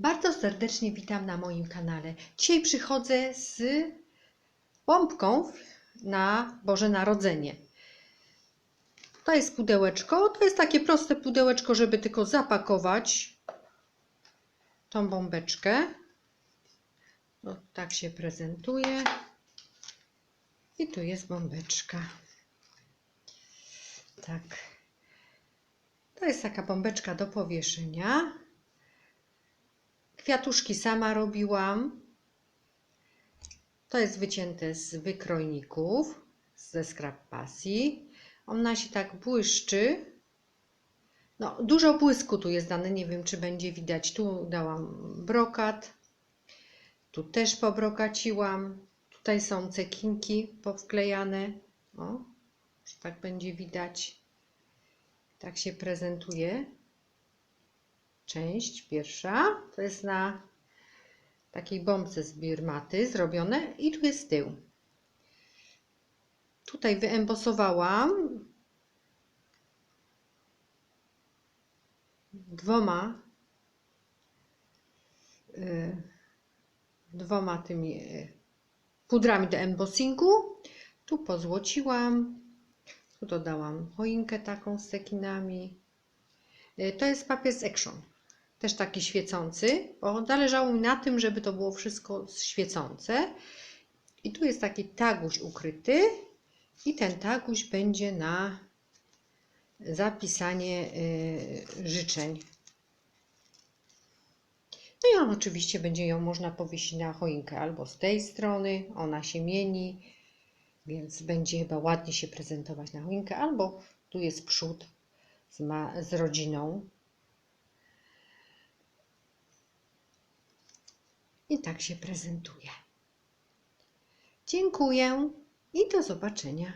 Bardzo serdecznie witam na moim kanale. Dzisiaj przychodzę z bombką na Boże Narodzenie. To jest pudełeczko. To jest takie proste pudełeczko, żeby tylko zapakować tą bombeczkę. No, tak się prezentuje. I tu jest bombeczka. Tak. To jest taka bombeczka do powieszenia. Kwiatuszki sama robiłam. To jest wycięte z wykrojników, ze skrap pasji. Ona się tak błyszczy. No, dużo błysku tu jest dane, nie wiem czy będzie widać. Tu dałam brokat. Tu też pobrokaciłam. Tutaj są cekinki powklejane. O, tak będzie widać. Tak się prezentuje część pierwsza. To jest na takiej bombce z birmaty zrobione i tu jest tył. Tutaj wyembosowałam dwoma y, dwoma tymi y, pudrami do embossingu. Tu pozłociłam. Tu dodałam choinkę taką z cekinami. Y, To jest papier z Action. Też taki świecący, bo zależało mi na tym, żeby to było wszystko świecące. I tu jest taki taguś ukryty. I ten taguś będzie na zapisanie y, życzeń. No i on oczywiście będzie ją można powiesić na choinkę albo z tej strony, ona się mieni, więc będzie chyba ładnie się prezentować na choinkę, albo tu jest przód z, ma, z rodziną. I tak się prezentuje. Dziękuję i do zobaczenia.